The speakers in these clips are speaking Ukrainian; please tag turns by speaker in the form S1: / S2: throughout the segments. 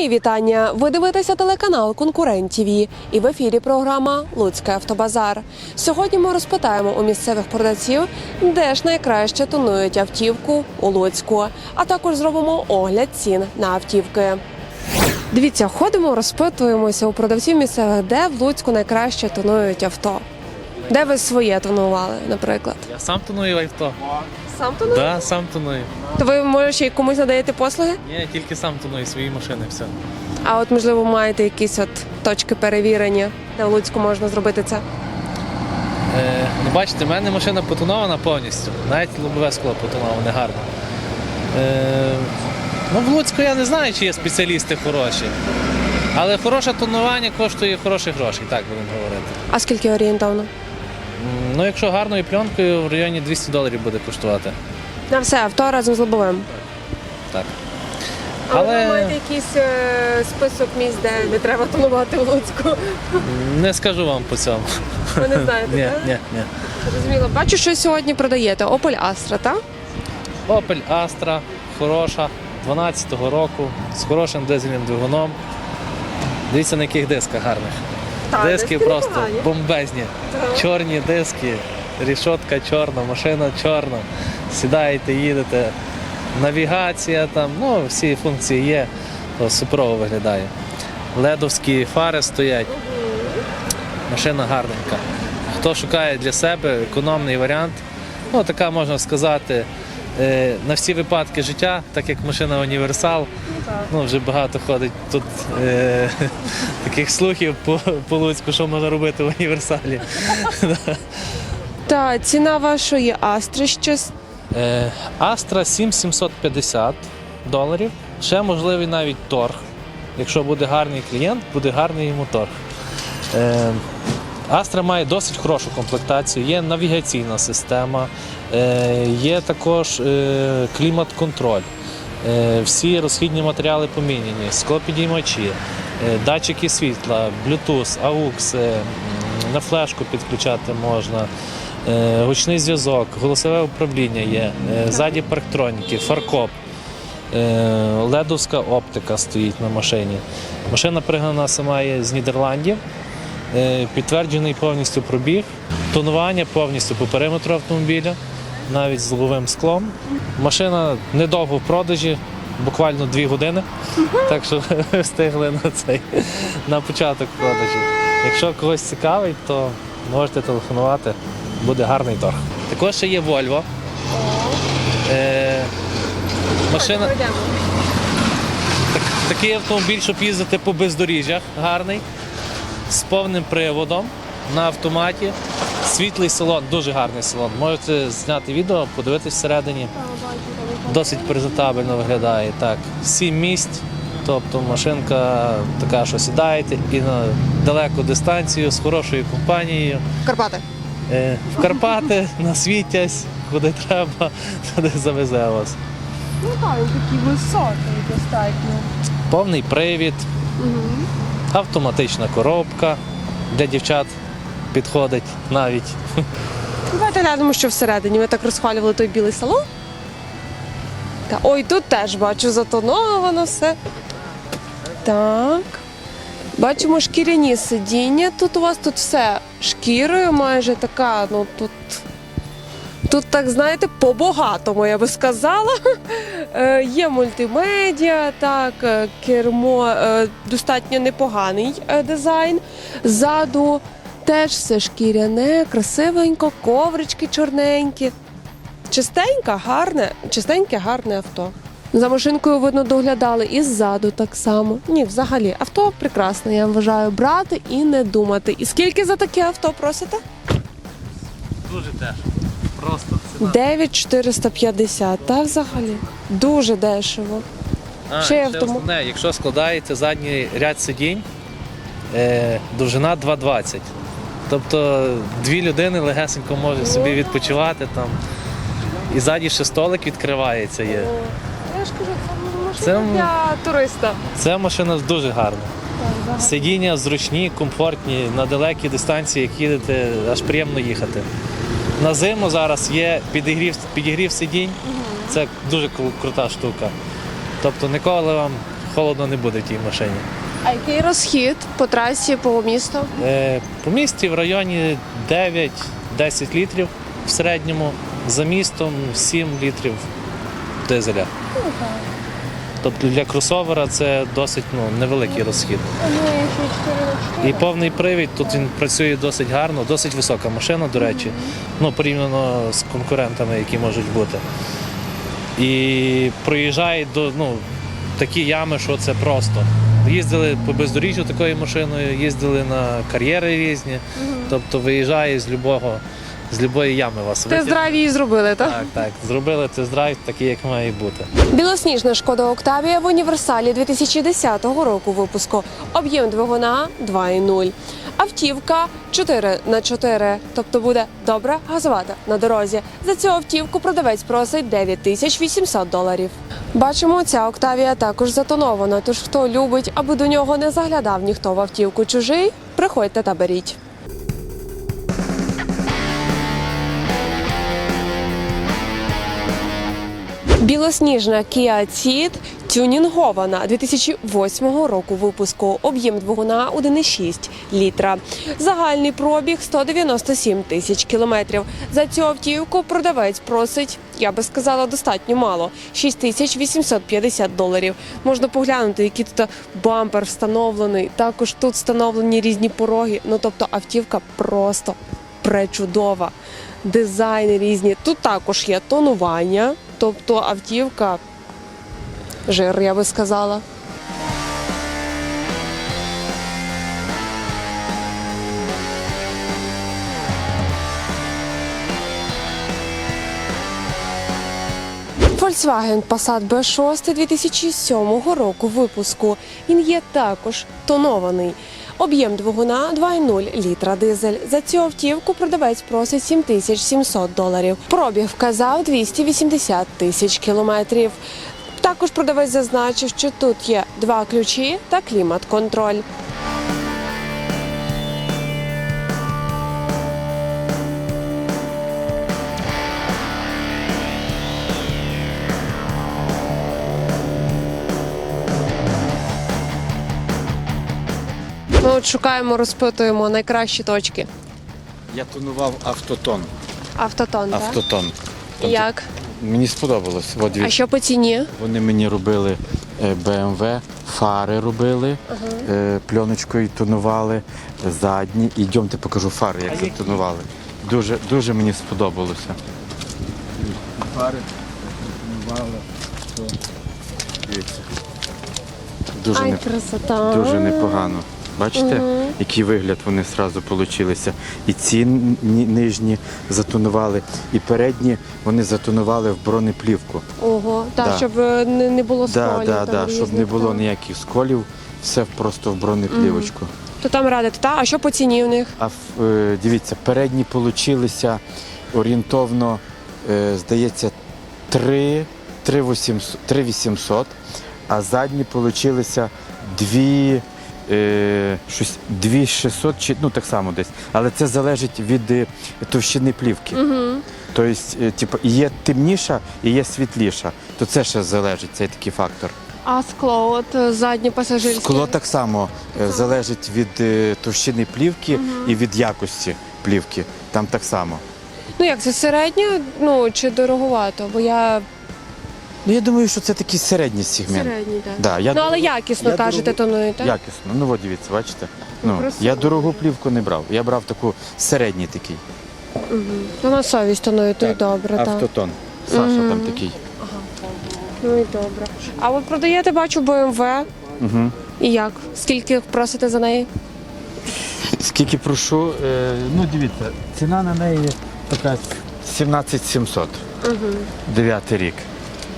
S1: Мої вітання. Ви дивитеся телеканал Конкурент ТВ і в ефірі програма Луцький автобазар. Сьогодні ми розпитаємо у місцевих продавців, де ж найкраще тонують автівку у Луцьку, а також зробимо огляд цін на автівки. Дивіться, ходимо, розпитуємося у продавців місцевих, де в Луцьку найкраще тонують авто. Де ви своє тонували, наприклад?
S2: Я сам тоную авто.
S1: Сам тонуєте?
S2: Да, сам тоную.
S1: То ви може ще й комусь надаєте послуги?
S2: Ні, я тільки сам тоную свої машини. Все.
S1: А от можливо маєте якісь от точки перевірення, де в Луцьку можна зробити це?
S2: Е, ну, бачите, в мене машина потонована повністю. Навіть лобове скло потоноване гарно. Е, ну, в Луцьку я не знаю, чи є спеціалісти хороші. Але хороше тонування коштує хороші гроші, так будемо говорити.
S1: А скільки орієнтовно?
S2: Ну, якщо гарною пленкою, в районі 200 доларів буде коштувати.
S1: На все авто разом з лобовим.
S2: Так.
S1: Але ви маєте якийсь е, список місць, де не треба тонувати в Луцьку?
S2: не скажу вам по цьому.
S1: Ви не знаєте,
S2: Ні,
S1: так?
S2: ні, ні.
S1: Зрозуміло. Бачу, що сьогодні продаєте Opel Astra, так?
S2: Opel Astra, хороша, 12-го року, з хорошим дизельним двигуном. Дивіться, на яких дисках гарних.
S1: Так,
S2: диски просто бомбезні. Чорні диски, рішотка чорна, машина чорна. Сідаєте, їдете. Навігація там, ну, всі функції є, то суперово виглядає. Ледовські фари стоять. Машина гарненька. Хто шукає для себе економний варіант, ну така можна сказати, на всі випадки життя, так як машина універсал, ну вже багато ходить тут е, таких слухів по, по Луцьку, що можна робити в універсалі.
S1: Та ціна вашої Астри ще
S2: Е, Astra 7750 доларів. Ще можливий навіть торг. Якщо буде гарний клієнт, буде гарний йому торг. Е, Astra має досить хорошу комплектацію, є навігаційна система, е, є також е, клімат-контроль. Е, Всі розхідні матеріали поміняні, склопідіймачі, датчики світла, Bluetooth, AUX, на флешку підключати можна, гучний зв'язок, голосове управління є, ззаді парктроніки, фаркоп. Ледовська оптика стоїть на машині. Машина пригнана сама є з Нідерландів. Е, Підтверджений повністю пробіг, тонування повністю по периметру автомобіля, навіть з лобовим склом. Машина недовго в продажі, буквально дві години. Так що встигли на цей на початок продажі. Якщо когось цікавить, то можете телефонувати, буде гарний торг. Також ще є Volvo. Е, машина, такий автомобіль, щоб їздити по бездоріжжях, гарний, з повним приводом на автоматі. Світлий салон, дуже гарний салон. Можете зняти відео, подивитись всередині. Досить презентабельно виглядає. Так. Сім місць, тобто машинка така, що сідаєте і на далеку дистанцію з хорошою компанією.
S1: Карпати.
S2: Е, В Карпати, на Світязь, куди треба, туди завезе вас.
S3: Ну так, такий високий достатньо.
S2: Повний привід, автоматична коробка для дівчат підходить навіть.
S1: Давайте глянемо, що всередині. Ми так розхвалювали той білий салон. Та, ой, тут теж бачу затоновано все. Так. Бачимо шкіряні сидіння. Тут у вас тут все шкірою майже така, ну тут. Тут, так знаєте, по-багатому, я би сказала. Е, є мультимедіа, так, е, кермо, е, достатньо непоганий е, дизайн. Ззаду теж все шкіряне, красивенько, коврички чорненькі. Чистеньке, гарне, чистеньке, гарне авто. За машинкою видно доглядали і ззаду так само. Ні, взагалі, авто прекрасне, я вважаю, брати і не думати. І скільки за таке авто просите?
S2: Дуже теж. Просто
S1: 9450, та взагалі. Дуже дешево.
S2: А,
S1: Ще автому-
S2: основне, якщо складається задній ряд сидінь, е, довжина 2,20. Тобто дві людини легесенько можуть собі відпочивати там. І ззаді ще столик відкривається є.
S1: Я ж кажу, це
S2: Це
S1: машина
S2: м-
S1: для туриста.
S2: Ця машина дуже гарна. Сидіння зручні, комфортні, на далекі дистанції, як їдете, аж приємно їхати. На зиму зараз є підігрів, підігрів сидінь. Це дуже кру- крута штука. Тобто ніколи вам холодно не буде тій машині.
S1: А який розхід по трасі по місту?
S2: Е, по місті в районі 9-10 літрів в середньому, за містом 7 літрів дизеля. Тобто для кросовера це досить ну, невеликий розхід. І повний привід, тут він працює досить гарно, досить висока машина, до речі, ну, порівняно з конкурентами, які можуть бути. І проїжджає до ну, такі ями, що це просто. Їздили по бездоріжжю такою машиною, їздили на кар'єри різні. Тобто виїжджає з любого, з любої ями вас
S1: Тест драйв її зробили, так?
S2: Так, так. Зробили тест-драйв такий, як має бути.
S1: Білосніжна шкода Октавія в універсалі 2010 року випуску. Об'єм двигуна 2,0. Автівка 4 на 4 тобто буде добре газувати на дорозі. За цю автівку продавець просить 9800 доларів. Бачимо, ця Октавія також затонована. Тож хто любить, аби до нього не заглядав ніхто в автівку чужий, приходьте та беріть. Білосніжна Kia Ceed тюнінгована 2008 року випуску. Об'єм двигуна 1,6 літра. Загальний пробіг 197 тисяч кілометрів. За цю автівку продавець просить, я би сказала, достатньо мало 6 тисяч 850 доларів. Можна поглянути, який тут бампер встановлений. Також тут встановлені різні пороги. Ну тобто автівка просто пречудова. Дизайни різні. Тут також є тонування, тобто автівка жир, я би сказала. Volkswagen Passat B6 2007 року випуску. Він є також тонований. Об'єм двигуна 2,0 літра дизель. За цю автівку продавець просить 7700 доларів. Пробіг вказав 280 тисяч кілометрів. Також продавець зазначив, що тут є два ключі та клімат-контроль. Ми от шукаємо, розпитуємо найкращі точки.
S4: Я тонував автотон.
S1: Автотон, так?
S4: Автотон.
S1: Як?
S4: Мені сподобалось. От
S1: А що по ціні?
S4: Вони мені робили е, BMW, фари робили, е, пленочкою тонували, задні. Ідемте покажу фари, як затонували. Дуже, дуже мені сподобалося. Фари тонували. Дивіться. Дуже,
S1: Ай,
S4: не...
S1: красота.
S4: дуже непогано. Бачите, який вигляд вони одразу получилися. І ці нижні затонували, і передні вони затонували в бронеплівку.
S1: Ого, так,
S4: Да.
S1: щоб е, не, було
S4: Да,
S1: сколів.
S4: да,
S1: там
S4: да, щоб не було ніяких сколів, все просто в бронеплівочку.
S1: То там радити, та? А що по ціні в них?
S4: А е, дивіться, передні получилися орієнтовно, е, здається, 3, 3 800, 3 800, а задні получилися 2, е, щось, 2 600, чи, ну так само десь. Але це залежить від е, товщини плівки.
S1: Угу.
S4: Тобто, е, типу, є темніша і є світліша. То це ще залежить, цей такий фактор.
S1: А скло, от е, заднє пасажирське?
S4: Скло так само е, залежить від е, товщини плівки і від якості плівки. Там так само.
S1: Ну як це середнє, ну чи дороговато? Бо я
S4: Ну я думаю, що це такий середній сегмент.
S1: середній, так.
S4: Да, я
S1: Ну але якісно
S4: я
S1: кажете,
S4: дорогу-
S1: тонуєте?
S4: Якісно. Ну от дивіться, бачите? Ну,
S1: красиво.
S4: я дорогу плівку не брав. Я брав таку середній такий.
S1: Угу. Ну на совість тонує, то й добре, так.
S4: Автотон. Саша там такий.
S1: Ну і добре. А ви продаєте, бачу, BMW.
S4: Угу.
S1: І як? Скільки просите за неї?
S4: Скільки прошу, е, ну дивіться, ціна на неї така 17 700.
S1: Угу.
S4: Дев'ятий рік.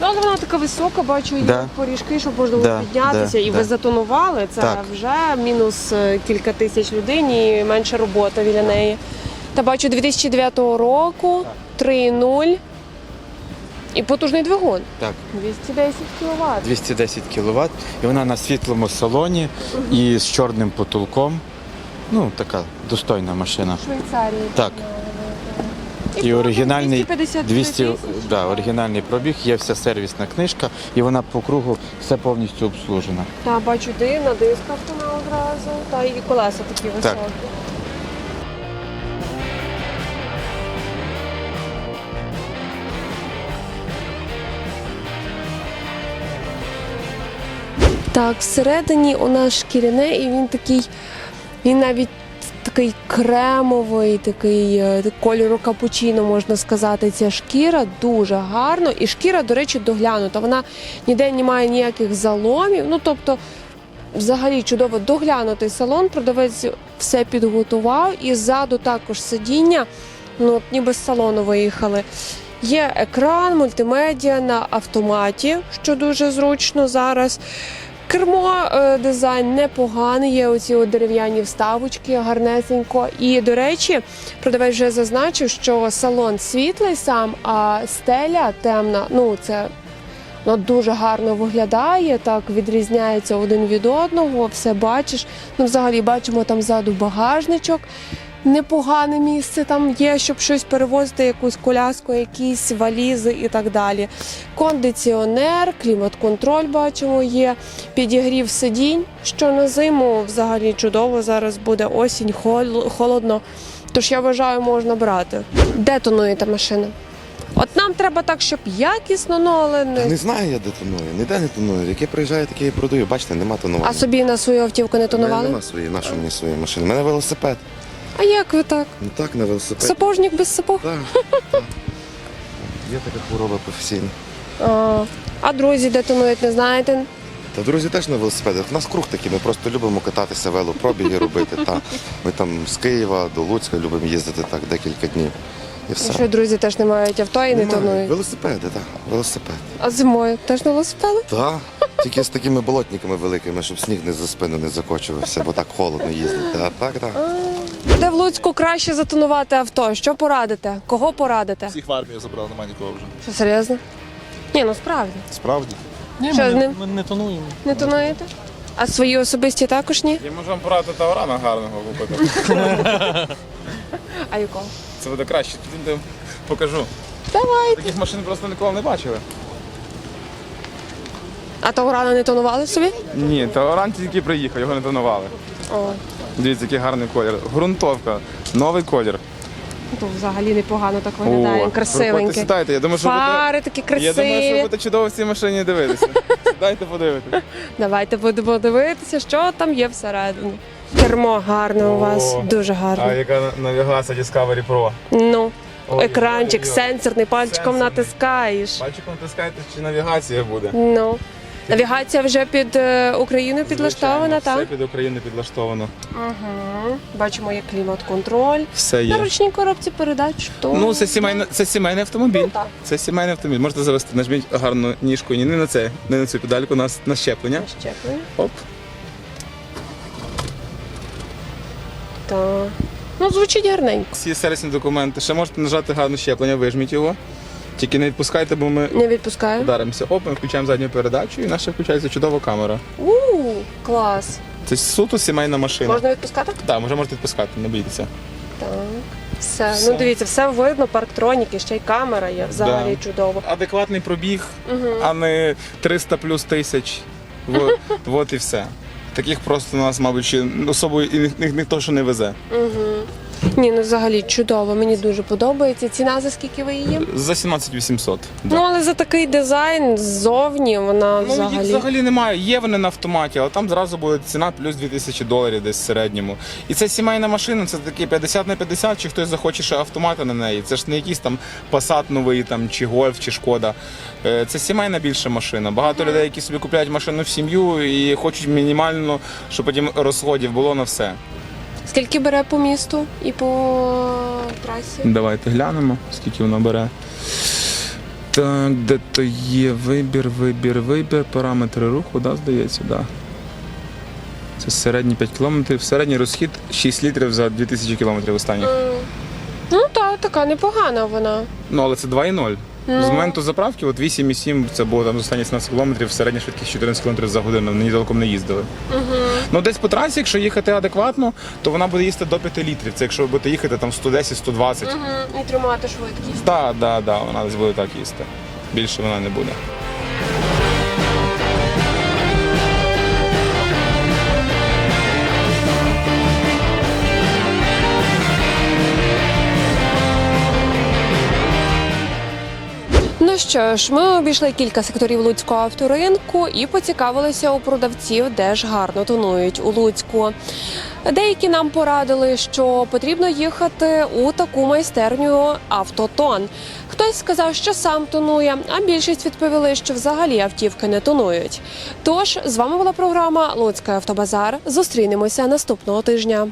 S1: Ну, але вона така висока, бачу, є
S4: Да.
S1: поріжки, щоб можна було
S4: Да,
S1: піднятися,
S4: да,
S1: і
S4: да.
S1: ви затонували. Це
S4: Так.
S1: вже мінус е, кілька тисяч людині і менше роботи біля неї. Та бачу 2009 року, 3.0 і потужний двигун.
S4: Так.
S1: 210 кВт.
S4: 210 кВт, і вона на світлому салоні і з чорним потолком. Ну, така достойна машина.
S1: Швейцарії.
S4: Так. І оригінальний 200, да, оригінальний пробіг, є вся сервісна книжка, і вона по кругу все повністю обслужена.
S1: Та бачу ти на дисках вона одразу, та і колеса такі високі.
S4: Так.
S1: Так, всередині у нас шкіряне, і він такий, він навіть такий кремовий, такий е, кольору капучино, можна сказати. Ця шкіра дуже гарно. І шкіра, до речі, доглянута. Вона ніде не має ніяких заломів. Ну тобто, взагалі чудово доглянутий салон. Продавець все підготував. І ззаду також сидіння. Ну, от ніби з салону виїхали. Є екран, мультимедіа на автоматі, що дуже зручно зараз. Кермо е, дизайн непоганий, є оці дерев'яні вставочки, гарнесенько. І, до речі, продавець вже зазначив, що салон світлий сам, а стеля темна. Ну, це ну, дуже гарно виглядає, так відрізняється один від одного, все бачиш. Ну, взагалі бачимо там ззаду багажничок. Непогане місце там є, щоб щось перевозити, якусь коляску, якісь валізи і так далі. Кондиціонер, клімат-контроль бачимо є, підігрів сидінь, що на зиму взагалі чудово. Зараз буде осінь, хол- холодно. Тож я вважаю, можна брати. Де тонуєте машина? От нам треба так, щоб якісно, ну але
S5: Та
S1: не.
S5: не знаю я де тоную, ніде не тоную. Яке приїжджає, таке і продаю. Бачите, нема тонування.
S1: А собі на свою автівку не тонували?
S5: Нема своєї, нашу мені своєї машини. У мене велосипед.
S1: А як ви так?
S5: Ну так, на велосипеді.
S1: Сапожник без сапог?
S5: Так, так. Є така хвороба професійна.
S1: А, а друзі детонують, не знаєте?
S5: Та друзі теж на велосипедах. У нас круг такий, ми просто любимо кататися, велопробіги робити. Та. Ми там з Києва до Луцька любимо їздити так декілька днів. І все.
S1: Що друзі теж не мають авто і не
S5: Немає.
S1: тонують.
S5: Велосипеди, так, велосипед.
S1: А зимою теж на велосипеди?
S5: Так, тільки з такими болотниками великими, щоб сніг не за спину не закочувався, бо так холодно їздити. А так, так.
S1: Де в Луцьку краще затонувати авто? Що порадите? Кого порадите?
S6: Всіх в армію забрали, немає нікого вже.
S1: Що серйозно? Ні, ну справді.
S6: Справді?
S2: Ні,
S1: Що
S2: ми,
S1: з
S2: не,
S1: ним?
S2: ми не тонуємо.
S1: Не тонуєте? А свої особисті також ні?
S7: Я можу вам порадити Таурана гарного купити.
S1: А якого?
S7: Це буде краще. Підійдемо, покажу.
S1: Давай.
S7: Таких машин просто ніколи не бачили.
S1: А Таурана не тонували собі?
S7: Ні, Тауран тільки приїхав, його не тонували.
S1: О,
S7: Дивіться, який гарний колір. Грунтовка, новий колір.
S1: то взагалі непогано так виглядає,
S7: проходьте,
S1: красивенький.
S7: сідайте. Я думаю, що буде,
S1: Фари такі
S7: я думаю, що
S1: красиві.
S7: буде чудово в цій машині дивитися. Сідайте подивитися.
S1: Давайте будемо дивитися, що там є всередині. Кермо гарне у вас,
S7: О,
S1: дуже гарне.
S7: яка навігація Discovery Pro?
S1: Ну,
S7: Ой,
S1: екранчик
S7: ой, ой.
S1: сенсорний, пальчиком
S7: Сенсорний.
S1: натискаєш.
S7: Пальчиком натискаєте, чи навігація буде.
S1: Ну. Навігація вже під е, Україну підлаштована,
S7: Звичайно, Все під Україну підлаштовано.
S1: Угу. Бачимо, є клімат-контроль.
S7: Все
S1: На
S7: є.
S1: ручній коробці передач. То...
S7: Ну, це сімейний, це сімейний автомобіль.
S1: Ну, так.
S7: Це сімейний автомобіль. Можете завести, нажміть гарну ніжку, ні, не на це, не на цю педальку, на, на щеплення.
S1: Щеплення.
S7: Оп.
S1: Так. Ну, звучить гарненько.
S7: Всі сервісні документи. Ще можете нажати гарне щеплення, вижміть його. Тільки не відпускайте, бо ми
S1: Не відпускаю.
S7: вдаримося. Оп, ми включаємо задню передачу і наша включається чудова камера.
S1: У, клас.
S7: Це суто сімейна машина.
S1: Можна відпускати?
S7: Так, вже можете відпускати, не бійтеся.
S1: Так. Все.
S7: Все.
S1: Ну дивіться, все видно, парктроніки, ще й камера є. Взагалі
S7: Да.
S1: чудово.
S7: Адекватний пробіг,
S1: Угу.
S7: а не 300 плюс тисяч. Во- От і все. Таких просто у нас, мабуть, ще особо і ні- ні- ніхто що не везе.
S1: Угу. Ні, ну взагалі чудово, мені дуже подобається. Ціна за скільки ви її?
S7: За 17 800.
S1: Ну, але за такий дизайн ззовні вона
S7: Ну, їх
S1: взагалі.
S7: взагалі немає. Є вони на автоматі, але там зразу буде ціна плюс 2000 доларів десь в середньому. І це сімейна машина, це такі 50 на 50, чи хтось захоче ще автомата на неї. Це ж не якийсь там Passat новий, там, чи Golf, чи Шкода. Е, Це сімейна більша машина. Багато людей, які собі купляють машину в сім'ю і хочуть мінімально, щоб потім розходів було на все.
S1: Скільки бере по місту і по трасі?
S7: Давайте глянемо, скільки вона бере. Так, де то є вибір, вибір, вибір, параметри руху, да, здається, да. Це середні 5 км, середній розхід 6 літрів за 2000 км останніх.
S1: М. Ну так, така непогана вона.
S7: Ну, але це 2,0.
S1: Ну.
S7: З моменту заправки от 8,7 це було там з останні 17 км, середня швидкість 14 км за годину, ні толком не їздили.
S1: Угу.
S7: Ну десь по трасі, якщо їхати адекватно, то вона буде їсти до 5 літрів. Це якщо ви будете їхати там 110-120.
S1: Угу. І тримати швидкість.
S7: Так, так, так, вона десь буде так їсти. Більше вона не буде.
S1: Що ж, ми обійшли кілька секторів Луцького авторинку і поцікавилися у продавців, де ж гарно тонують у Луцьку. Деякі нам порадили, що потрібно їхати у таку майстерню автотон. Хтось сказав, що сам тонує, а більшість відповіли, що взагалі автівки не тонують. Тож з вами була програма Луцький автобазар. Зустрінемося наступного тижня.